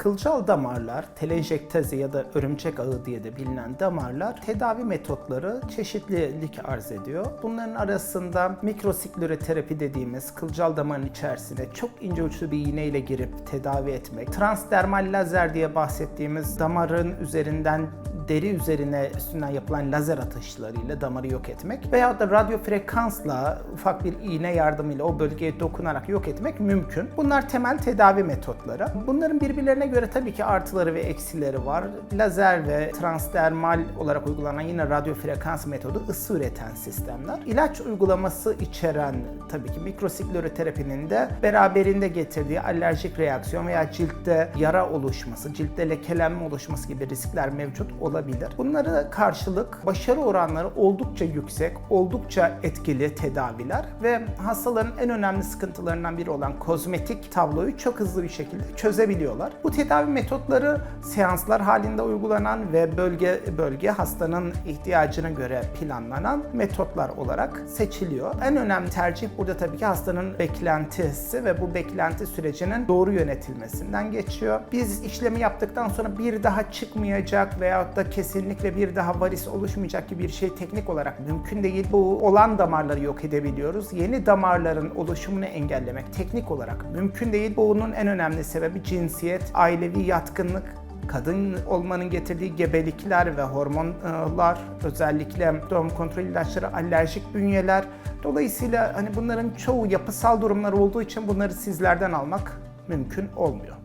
Kılcal damarlar, telenjektezi ya da örümcek ağı diye de bilinen damarlar tedavi metotları çeşitlilik arz ediyor. Bunların arasında mikrosikloreterapi dediğimiz kılcal damarın içerisine çok ince uçlu bir iğne ile girip tedavi etmek, transdermal lazer diye bahsettiğimiz damarın üzerinden deri üzerine üstünden yapılan lazer atışlarıyla damarı yok etmek veya da radyo frekansla ufak bir iğne yardımıyla o bölgeye dokunarak yok etmek mümkün. Bunlar temel tedavi metotları. Bunların birbirlerine göre tabii ki artıları ve eksileri var. Lazer ve transdermal olarak uygulanan yine radyo frekans metodu ısı üreten sistemler. İlaç uygulaması içeren tabii ki mikrosikloterapinin de beraberinde getirdiği alerjik reaksiyon veya ciltte yara oluşması, ciltte lekelenme oluşması gibi riskler mevcut olabilir. Bunlara karşılık başarı oranları oldukça yüksek, oldukça etkili tedaviler ve hastaların en önemli sıkıntılarından biri olan kozmetik tabloyu çok hızlı bir şekilde çözebiliyorlar. Bu tedavi metotları seanslar halinde uygulanan ve bölge bölge hastanın ihtiyacına göre planlanan metotlar olarak seçiliyor. En önemli tercih burada tabii ki hastanın beklentisi ve bu beklenti sürecinin doğru yönetilmesinden geçiyor. Biz işlemi yaptıktan sonra bir daha çıkmayacak veyahut da kesinlikle bir daha varis oluşmayacak gibi bir şey teknik olarak mümkün değil. Bu olan damarları yok edebiliyoruz. Yeni damarların oluşumunu engellemek teknik olarak mümkün değil. Bunun en önemli sebebi cinsiyet, ailevi yatkınlık, kadın olmanın getirdiği gebelikler ve hormonlar, özellikle doğum kontrol ilaçları, alerjik bünyeler. Dolayısıyla hani bunların çoğu yapısal durumlar olduğu için bunları sizlerden almak mümkün olmuyor.